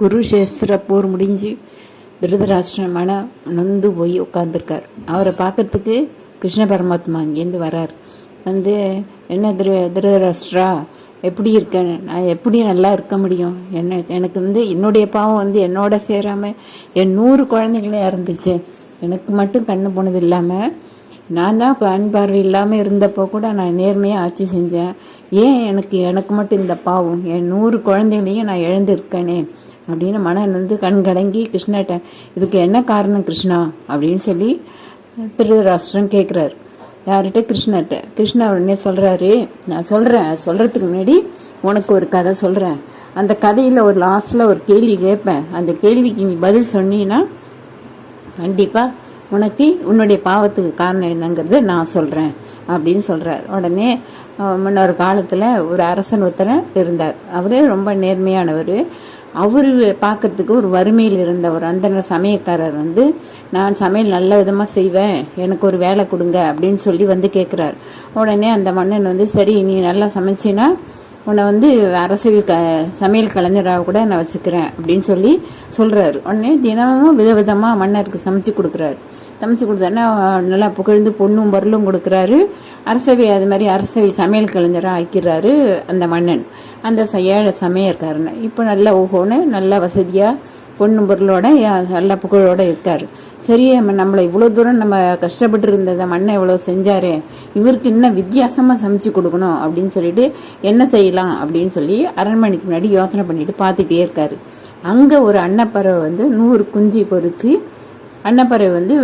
குருஷேஸ்திர போர் முடிஞ்சு திருதராஷ்டிரமான நொந்து போய் உட்காந்துருக்கார் அவரை பார்க்கறதுக்கு கிருஷ்ண பரமாத்மா அங்கேருந்து வரார். வந்து என்ன திரு திருதராஷ்டிரா எப்படி இருக்க? நான் எப்படி நல்லா இருக்க முடியும்? என்ன எனக்கு வந்து என்னுடைய பாவம் வந்து என்னோட சேராமல் என் நூறு குழந்தைகளே இறந்துச்சு. எனக்கு மட்டும் கண்ணு போனது இல்லாமல் நான் தான் கண் பார்வை இல்லாமல் இருந்தப்போ கூட நான் நேர்மையாக ஆட்சி செஞ்சேன். ஏன் எனக்கு எனக்கு மட்டும் இந்த பாவம்? என் நூறு குழந்தைகளையும் நான் இழந்திருக்கேனே. அப்படின்னு மனம் வந்து கண் கலங்கி கிருஷ்ணாட்ட இதுக்கு என்ன காரணம் கிருஷ்ணா? அப்படின்னு சொல்லி திருதராஷ்டிரம் கேட்குறாரு யார்கிட்ட? கிருஷ்ணர்கிட்ட. கிருஷ்ணா உடனே சொல்கிறாரு நான் சொல்கிறேன் சொல்கிறதுக்கு முன்னாடி உனக்கு ஒரு கதை சொல்கிறேன் அந்த கதையில் ஒரு லாஸ்ட்டில் ஒரு கேள்வி கேட்பேன். அந்த கேள்விக்கு நீ பதில் சொன்னீன்னா கண்டிப்பாக உனக்கு உன்னுடைய பாவத்துக்கு காரணம் என்னங்கிறத நான் சொல்கிறேன் அப்படின்னு சொல்கிறார் உடனே முன்னொரு காலத்தில் ஒரு அரசன் ஒருத்தர் இருந்தார். அவர் ரொம்ப நேர்மையானவர். அவர் பார்க்கறதுக்கு ஒரு வறுமையில் இருந்தவர். அந்த சமயக்காரர் வந்து நான் சமையல் நல்ல விதமாக செய்வேன். எனக்கு ஒரு வேலை கொடுங்க அப்படின்னு சொல்லி வந்து கேட்குறார் உடனே அந்த மன்னன் வந்து சரி நீ நல்லா சமைச்சினா உன்னை வந்து அரசியல் க சமையல் கலைஞராக கூட நான் வச்சுக்கிறேன் அப்படின்னு சொல்லி சொல்கிறாரு உடனே தினமும் விதவிதமாக மன்னருக்கு சமைச்சு கொடுக்குறாரு. சமைச்சு கொடுத்தாருன்னா நல்லா புகழ்ந்து பொண்ணும் பொருளும் கொடுக்குறாரு. அரசவை அது மாதிரி அரசவை சமையல் கலைஞராக ஆக்கிறாரு அந்த மன்னன். அந்த ச- ஏழை சமையற்காரனை இப்போ நல்ல ஓஹோன்னு நல்ல வசதியாக பொண்ணும் பொருளோட யா- நல்ல புகழோட இருக்கார். சரியே நம்ம நம்மளை இவ்வளோ தூரம் நம்ம கஷ்டப்பட்டு இருந்ததை மண்ணை இவ்வளோ செஞ்சாரு. இவருக்கு இன்னும் வித்தியாசமாக சமைச்சு கொடுக்கணும் அப்படின்னு சொல்லிட்டு என்ன செய்யலாம் அப்படின்னு சொல்லி அரண்மனைக்கு முன்னாடி யோசனை பண்ணிட்டு பார்த்துட்டே இருக்காரு. அங்கே ஒரு அன்னப்பறவை வந்து நூறு குஞ்சு பொறிச்சு அன்னப்பறவை வந்து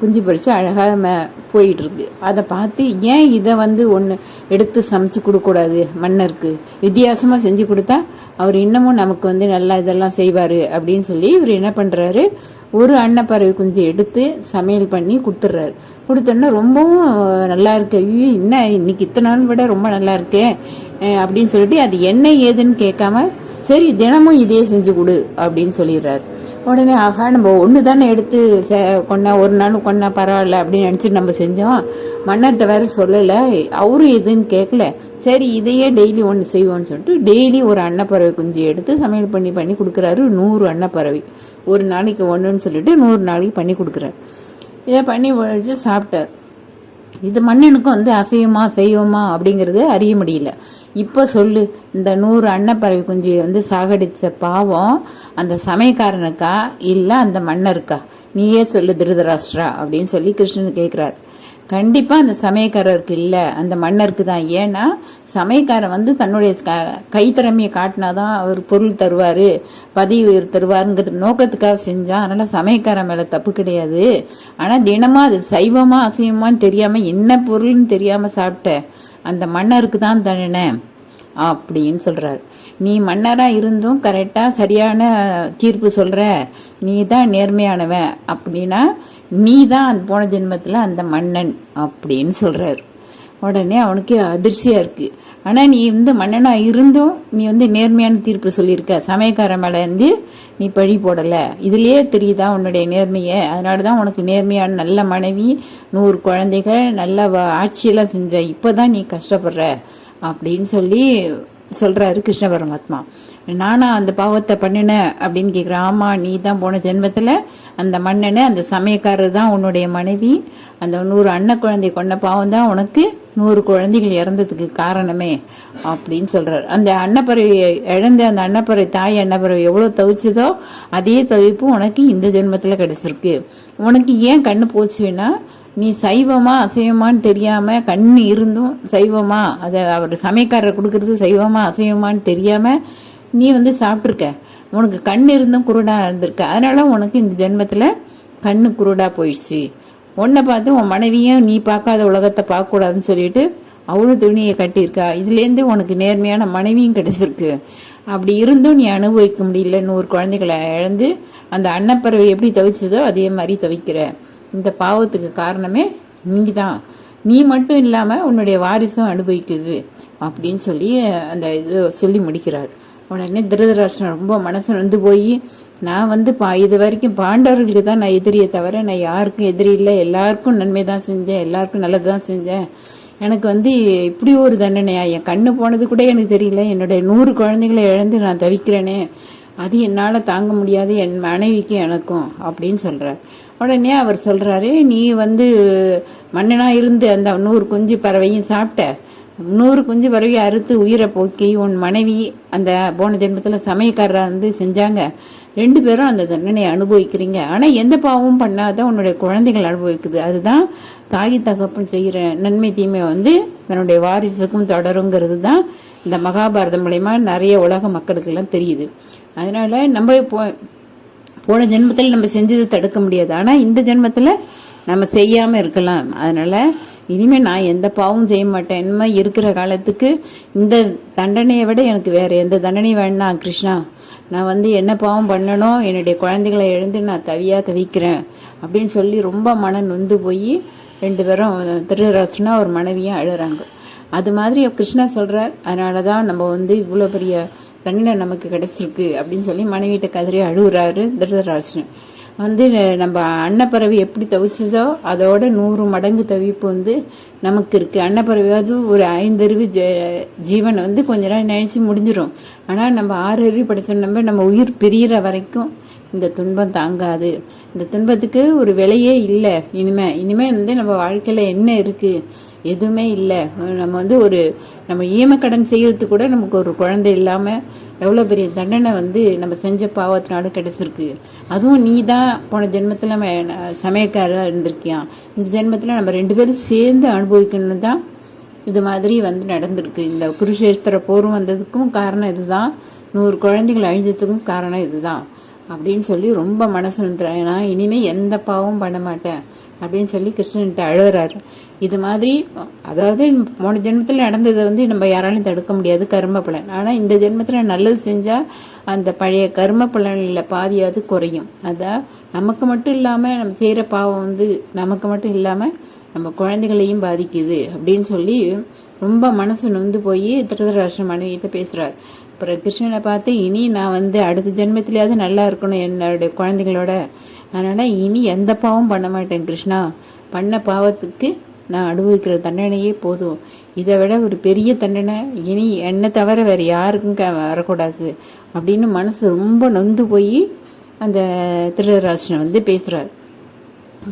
குஞ்சு பறித்து அழகாக மே போயிட்டுருக்கு. அதை பார்த்து ஏன் இதை வந்து ஒன்று எடுத்து சமைச்சு கொடுக்கக்கூடாது மன்னருக்கு? வித்தியாசமாக செஞ்சு கொடுத்தா அவர் இன்னமும் நமக்கு வந்து நல்லா இதெல்லாம் செய்வார் அப்படின்னு சொல்லி இவர் என்ன பண்ணுறாரு ஒரு அன்னப்பறவை குஞ்சு எடுத்து சமையல் பண்ணி கொடுத்துட்றாரு. கொடுத்தோன்னா ரொம்பவும் நல்லா இருக்கு. ஐயோ என்ன இன்னைக்கு இத்தனை நாள் விட ரொம்ப நல்லா இருக்கே அப்படின்னு சொல்லிட்டு அது என்ன ஏதுன்னு கேட்காம சரி தினமும் இதே செஞ்சு கொடு அப்படின்னு சொல்லிடுறாரு. உடனே ஆகா நம்ம ஒன்று தானே எடுத்து சே கொண்டா ஒரு நாள் கொண்டா பரவாயில்ல அப்படின்னு நினச்சிட்டு நம்ம செஞ்சோம். மன்னர்கிட்ட வேற சொல்லலை. அவரும் எதுன்னு கேட்கல சரி இதையே டெய்லி ஒன்று செய்வோம்னு சொல்லிட்டு டெய்லி ஒரு அன்னப்பறவை குஞ்சு எடுத்து சமையல் பண்ணி பண்ணி கொடுக்குறாரு. நூறு அன்னப்பறவை. ஒரு நாளைக்கு ஒன்றுன்னு சொல்லிட்டு நூறு நாளைக்கு பண்ணி கொடுக்குறாரு. இதை பண்ணி வச்சு சாப்பிட்டார். இது மன்னனுக்கும் வந்து அசையுமா செய்வோமா அப்படிங்கிறது அறிய முடியல. இப்போ சொல்லு இந்த நூறு அன்னப்பறவை குஞ்சு வந்து சாகடித்த பாவம் அந்த சமயக்காரனுக்கா இல்லை அந்த மன்னருக்கா? நீயே சொல்லு திருதராஷ்டிரா அப்படின்னு சொல்லி கிருஷ்ணன் கேட்குறாரு கண்டிப்பாக அந்த சமயக்காரருக்கு இல்லை. அந்த மன்னருக்கு தான். ஏன்னா சமயக்காரன் வந்து தன்னுடைய க கைத்திறமையை காட்டினா தான் அவர் பொருள் தருவார் பதவி உயர் தருவாருங்கிற நோக்கத்துக்காக செஞ்சான் அதனால் சமயக்காரன் மேலே தப்பு கிடையாது. ஆனால் தினமாக அது சைவமாக அசைவமான்னு தெரியாமல் என்ன பொருள்னு தெரியாமல் சாப்பிட்ட அந்த மன்னருக்கு தான் தண்டனை அப்படின்னு சொல்கிறார் நீ மன்னராக இருந்தும் கரெக்டாக சரியான தீர்ப்பு சொல்கிற நீ தான் நேர்மையானவன். அப்படின்னா நீ தான் போன ஜென்மத்தில் அந்த மன்னன் அப்படின்னு சொல்கிறாரு உடனே அவனுக்கு அதிர்ச்சியாக இருக்குது ஆனால் நீ வந்து மன்னனாக இருந்தும் நீ வந்து நேர்மையான தீர்ப்பு சொல்லியிருக்க. சமயக்கார மேலே வந்து நீ பழி போடலை. இதுலேயே தெரியுதா உன்னுடைய நேர்மையை? அதனால தான் உனக்கு நேர்மையான நல்ல மனைவி நூறு குழந்தைகள் நல்ல வ- ஆட்சியெல்லாம் செஞ்ச இப்போ தான் நீ கஷ்டப்படுற அப்படின்னு சொல்லி சொல்கிறாரு கிருஷ்ண பரமாத்மா. நானா அந்த பாவத்தை பண்ணினேன் அப்படின்னு கேட்குறேன் ஆமாம் நீ தான் போன ஜென்மத்தில் அந்த மன்னனு அந்த சமயக்காரர் தான் உன்னுடைய மனைவி. அந்த நூறு அன்ன குழந்தை கொண்ட பாவம் தான் உனக்கு நூறு குழந்தைகள் இறந்ததுக்கு காரணமே அப்படின்னு சொல்கிறார் அந்த அன்னப்பறவை இழந்த அந்த அன்னப்பறவை தாய் அன்னப்பறவை எவ்வளோ தவிச்சதோ அதே தவிப்பு உனக்கு இந்த ஜென்மத்தில் கிடைச்சிருக்கு. உனக்கு ஏன் கண்ணு போச்சுன்னா நீ சைவமா அசைவமான்னு தெரியாம கண் இருந்தும் சைவமா அதை அவர் சமையக்காரரை கொடுக்கறது சைவமா அசைவமான்னு தெரியாம நீ வந்து சாப்பிட்ருக்க உனக்கு கண் இருந்தும் குருடா இருந்திருக்க. அதனால உனக்கு இந்த ஜென்மத்தில் கண்ணு குருடா போயிடுச்சு. உன்னை பார்த்து உன் மனைவியும் நீ பார்க்காத உலகத்தை பார்க்கக்கூடாதுன்னு சொல்லிட்டு அவளும் துணியை கட்டியிருக்கா. இதுலேருந்து உனக்கு நேர்மையான மனைவியும் கிடைச்சிருக்கு. அப்படி இருந்தும் நீ அனுபவிக்க முடியல. நூறு குழந்தைகளை இழந்து அந்த அன்னப்பறவை எப்படி தவிச்சதோ அதே மாதிரி தவிக்கிற. இந்த பாவத்துக்கு காரணமே நீ தான் நீ மட்டும் இல்லாமல் உன்னுடைய வாரிசும் அனுபவிக்குது. அப்படின்னு சொல்லி அந்த இது சொல்லி முடிக்கிறார். உடனே திருதராஷ்டிரன் ரொம்ப மனசு வந்து போய் நான் வந்து பா இது வரைக்கும் பாண்டவர்களுக்கு தான் நான் எதிரியை தவிர நான் யாருக்கும் எதிரி இல்லை. எல்லாருக்கும் நன்மை தான் செஞ்சேன். எல்லாருக்கும் நல்லது தான் செஞ்சேன். எனக்கு வந்து இப்படி ஒரு தண்டனையா? என் கண்ணு போனது கூட எனக்கு தெரியல. என்னுடைய நூறு குழந்தைகளை இழந்து நான் தவிக்கிறேனே. அது என்னால் தாங்க முடியாது. என் மனைவிக்கு எனக்கும் அப்படின்னு சொல்கிறார் உடனே அவர் சொல்கிறாரு நீ வந்து மன்னனாக இருந்து அந்த நூறு குஞ்சு பறவையும் சாப்பிட்ட. நூறு குஞ்சு பறவை அறுத்து உயிரை போக்கி உன் மனைவி அந்த போன ஜென்மத்தில் சமயக்காரராக வந்து செஞ்சாங்க. ரெண்டு பேரும் அந்த தண்டனையை அனுபவிக்கிறீங்க. ஆனால் எந்த பாவமும் பண்ணாத உன்னுடைய குழந்தைகள் அனுபவிக்குது. அதுதான் தாய் தகப்பன் செய்கிற நன்மை தீமை வந்து தன்னுடைய வாரிசுக்கும் தொடருங்கிறது தான் இந்த மகாபாரதம் மூலயமா நிறைய உலக மக்களுக்கெல்லாம் தெரியுது. அதனால நம்ம இப்போ போன ஜென்மத்தில் நம்ம செஞ்சதை தடுக்க முடியாது. ஆனால் இந்த ஜென்மத்தில் நம்ம செய்யாமல் இருக்கலாம். அதனால் இனிமேல் நான் எந்த பாவமும் செய்ய மாட்டேன். இனிமேல் இருக்கிற காலத்துக்கு இந்த தண்டனையை விட எனக்கு வேறு எந்த தண்டனையும் வேண்டாம் கிருஷ்ணா. நான் வந்து என்ன பாவம் பண்ணணும் என்னுடைய குழந்தைகளை எழுந்து நான் தவியாக தவிக்கிறேன் அப்படின்னு சொல்லி ரொம்ப மன நொந்து போய் ரெண்டு பேரும் திருதராசனா ஒரு மனைவியும் அழுகிறாங்க அது மாதிரி கிருஷ்ணா சொல்கிறார் அதனால தான் நம்ம வந்து இவ்வளோ பெரிய தண்டனை நமக்கு கிடைச்சிருக்கு அப்படின்னு சொல்லி மனைவிட்ட கதறி அழுகுறாரு திருதராசன் வந்து நம்ம அன்னப்பறவை எப்படி தவிச்சதோ அதோட நூறு மடங்கு தவிப்பு வந்து நமக்கு இருக்குது அன்னப்பறவையாவது ஒரு ஐந்தறிவு ஜ ஜீவனை வந்து கொஞ்ச நேரம் நினைச்சு முடிஞ்சிடும் ஆனால் நம்ம ஆறு அறிவு படிச்ச நம்ம நம்ம உயிர் பிரியிற வரைக்கும் இந்த துன்பம் தாங்காது. இந்த துன்பத்துக்கு ஒரு விலையே இல்லை. இனிமே இனிமே வந்து நம்ம வாழ்க்கையில் என்ன இருக்குது எதுவுமே இல்லை. நம்ம வந்து ஒரு நம்ம ஈமக்கடன் செய்யறதுக்கு கூட நமக்கு ஒரு குழந்தை இல்லாமல் எவ்வளோ பெரிய தண்டனை வந்து நம்ம செஞ்ச பாவத்தினால கிடைச்சிருக்கு. அதுவும் நீ தான் போன ஜென்மத்தில் நம்ம சமயக்காரராக இருந்திருக்கியான் இந்த ஜென்மத்தில் நம்ம ரெண்டு பேரும் சேர்ந்து அனுபவிக்கணும்னு தான் இது மாதிரி வந்து நடந்திருக்கு. இந்த குருஷேஸ்திர போரும் வந்ததுக்கும் காரணம் இதுதான். நூறு குழந்தைகள் அழிஞ்சதுக்கும் காரணம் இதுதான். அப்படின்னு சொல்லி ரொம்ப மனசு வந்துடுறேன் நான் இனிமேல் எந்த பாவம் பண்ண மாட்டேன் அப்படின்னு சொல்லி கிருஷ்ணன்ட்ட அழுகிறாரு. இது மாதிரி அதாவது போன ஜென்மத்தில் நடந்ததை வந்து நம்ம யாராலையும் தடுக்க முடியாது கர்ம பலன். ஆனால் இந்த ஜென்மத்தில் நல்லது செஞ்சால் அந்த பழைய கர்ம பலனில் பாதியாவது குறையும். அதான் நமக்கு மட்டும் இல்லாமல் நம்ம செய்கிற பாவம் வந்து நமக்கு மட்டும் இல்லாமல் நம்ம குழந்தைகளையும் பாதிக்குது அப்படின்னு சொல்லி ரொம்ப மனசு நொந்து போய் திருதராஷ்டிர மனைவிட்ட பேசுகிறார் அப்புறம் கிருஷ்ணனை பார்த்து இனி நான் வந்து அடுத்த ஜென்மத்திலேயாவது நல்லா இருக்கணும் என்னுடைய குழந்தைங்களோட அதனால் இனி எந்த பாவம் பண்ண மாட்டேன் கிருஷ்ணா. பண்ண பாவத்துக்கு நான் அனுபவிக்கிற தண்டனையே போதும். இதை விட ஒரு பெரிய தண்டனை இனி என்னை தவிர வேறு யாருக்கும் க வரக்கூடாது. அப்படின்னு மனசு ரொம்ப நொந்து போய் அந்த திருதராசனை வந்து பேசுகிறார்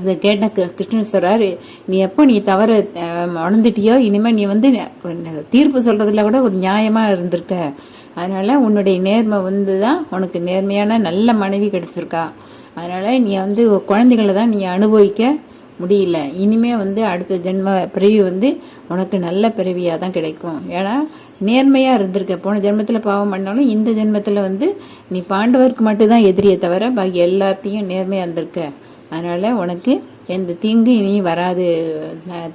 அதை கேட்ட கிரு- கிருஷ்ணன் சொல்கிறார் நீ எப்போ நீ தவற உணர்ந்துட்டியோ இனிமேல் நீ வந்து தீர்ப்பு சொல்கிறதுல கூட ஒரு நியாயமாக இருந்திருக்க. அதனால் உன்னுடைய நேர்மை வந்து தான் உனக்கு நேர்மையான நல்ல மனைவி கிடச்சிருக்கா. அதனால் நீ வந்து குழந்தைகளை தான் நீ அனுபவிக்க முடியல. இனிமே வந்து அடுத்த ஜென்ம பிறவி வந்து உனக்கு நல்ல பிறவியாக தான் கிடைக்கும். ஏன்னா நேர்மையாக இருந்திருக்க. போன ஜென்மத்தில் பாவம் பண்ணாலும் இந்த ஜென்மத்தில் வந்து நீ பாண்டவருக்கு மட்டும்தான் எதிரியை தவிர பாக்கி எல்லாத்தையும் நேர்மையாக இருந்திருக்க. அதனால் உனக்கு எந்த தீங்கு இனி வராது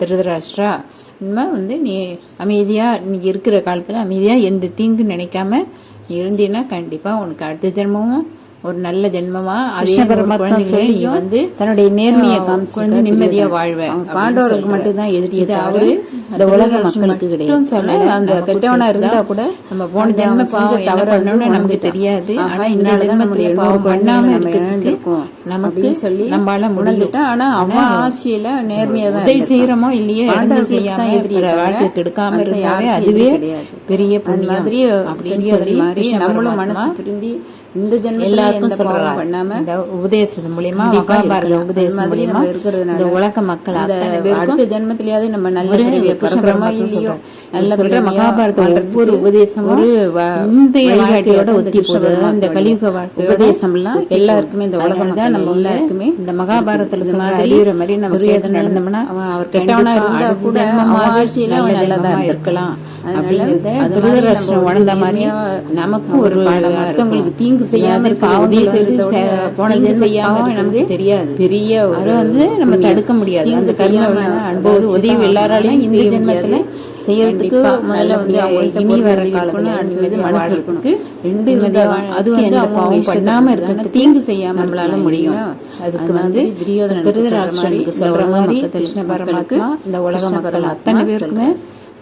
திருதராஷ்டிரா. இனிமேல் வந்து நீ அமைதியாக நீ இருக்கிற காலத்தில் அமைதியாக எந்த தீங்கு நினைக்காம நீ இருந்தீன்னா கண்டிப்பாக உனக்கு அடுத்த ஜென்மமும் ஒரு நல்ல ஜென்மமா அதே கிருஷ்ண ஒரு பரமாத்மா குழந்தைகளை நீ சொல்லியும் வந்து தன்னுடைய நேர்மையை கொஞ்சம் நிம்மதியா. வாழ்வேன் பாண்டவருக்கு. மட்டும்தான் தவிர அவரு இந்த உலக மக்களுக்கு கிடையாது. அந்த கெட்டவனா? இருந்தா கூட நம்ம போன அந்த ஜென்ம பாவம் என்ன தவறை வந்து பண்ணணும்னு நமக்கு. தெரியாது ஆனா இந்த ஜென்மத்துல பாவம் பண்ணாம இழந்திருக்கோம் நமக்கு சொல்லி நம்மளால உணர்ந்துட்டான். ஆனா அவன் ஆட்சியில நேர்மையா தான் உதவி. செய்யறோமோ இல்லையோ செய்யாம தவிர வாழ்க்கை கெடுக்காம இருந்தாவே அதுவே எதிரி. பெரிய அந்த மாதிரி அப்படின்னு மாதிரி நம்மளும் மனசு திருந்தி இந்த ஜென்மத்துல எல்லாருக்கும் பண்ணாம இந்த உபதேசத்து மூலியமா மகாபாரத. உபதேசம் மூலியமா இந்த உலக மக்கள் இந்த அடுத்த ஜென்மத்திலேயாவது நம்ம நல்ல சொல்றாரு. நல்ல சொல்ற மகாபாரத ஒவ்வொரு உபதேசமும் ஒரு இன்றைய வழிகாட்டியோட இந்த ஒத்தி போகுது. இந்த கலியுக உபதேசம்லாம் ஒத்தி எல்லாருக்குமே இந்த போகுது. உலக அதனால தான் நம்ம எல்லாருக்குமே இந்த மகாபாரதத்துல சொல்ற மாதிரி அறிவுரை மாதிரி நம்ம நடந்தோம்னா அவர் கெட்டவனா இருந்தா கூட ஆட்சியில நல்லதா இருந்திருக்கலாம். அதனால நமக்கும் ஒரு அடுத்தவங்களுக்கு. தீங்கு செய்யாம செய்யாம பாவம் இருக்கிறது நமக்கு தெரியாது பெரிய அதை வந்து நம்ம. தடுக்க முடியாது அந்த கர்ம செய்யாம அனுபவம் உதவி எல்லாராலையும் இந்த ஜென்மத்துல. செய்யறதுக்கு முதல்ல வந்து அவங்கள்ட்ட இனி வர காலத்துல இருக்கணும், அடுத்தது மனசு இருக்கணும். ரெண்டு அது வந்து இஷ்டத்துக்கு பண்ணாம இருக்கிறதுக்கு தீங்கு செய்யாம நம்மளால முடியும்? அதுக்கு அது வந்து மாதிரி துரியோதனனுக்கு சொல்ற மாதிரி கிருஷ்ண பரமாத்மா இந்த உலக மக்கள் அத்தனை பேருக்குமே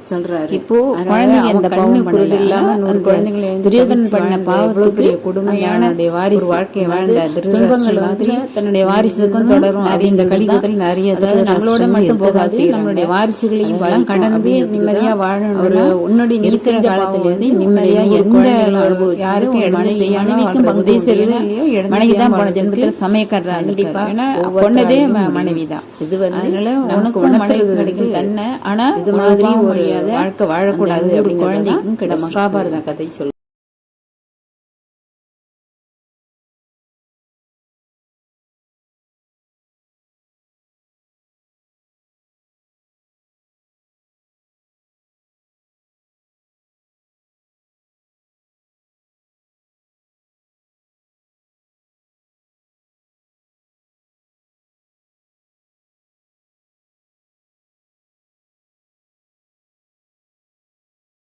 சொல்றார். இப்போ குழந்தைங்க அவன் எந்த கண்ணு குருடு இல்லாம நூறு அந்த துரியோதனன் தவிச்சு பண்ண பாவத்துக்கு கொடுமையான வாரிசு வாழ்க்கையை வாழ்ந்த துன்பங்கள் மாதிரி தன்னுடைய வாரிசுக்கும் தொடரும் இந்த கலியுகத்தில் நிறைய அதாவது நம்மளோட மட்டும் போகாது. நம்மளுடைய வாரிசுகளையும் பாதிக்கும் கடந்து நிம்மதியா வாழணும் ஒரு உன்னோட நீ இருக்கிற செஞ்ச காலத்துல வந்து வந்து நிம்மதியா உன்னுடைய எந்த யாருக்கும் மனைவிக்கும் பகுதி இடம் மனைவி தான் போன ஜென்மத்தில் சமயக்காரரா கண்டிப்பா ஏன்னா முடியும். மனைவி தான் இது வந்து அதனால உனக்கு மனைவி வந்து கிடைக்கும் தன்னை ஆனா இது மாதிரி ஒரு ஒரு வாழ்க்கை வாழக்கூடாது அப்படிங்கிறது குழந்தைக்கும். மகாபாரத கதை சொல்லு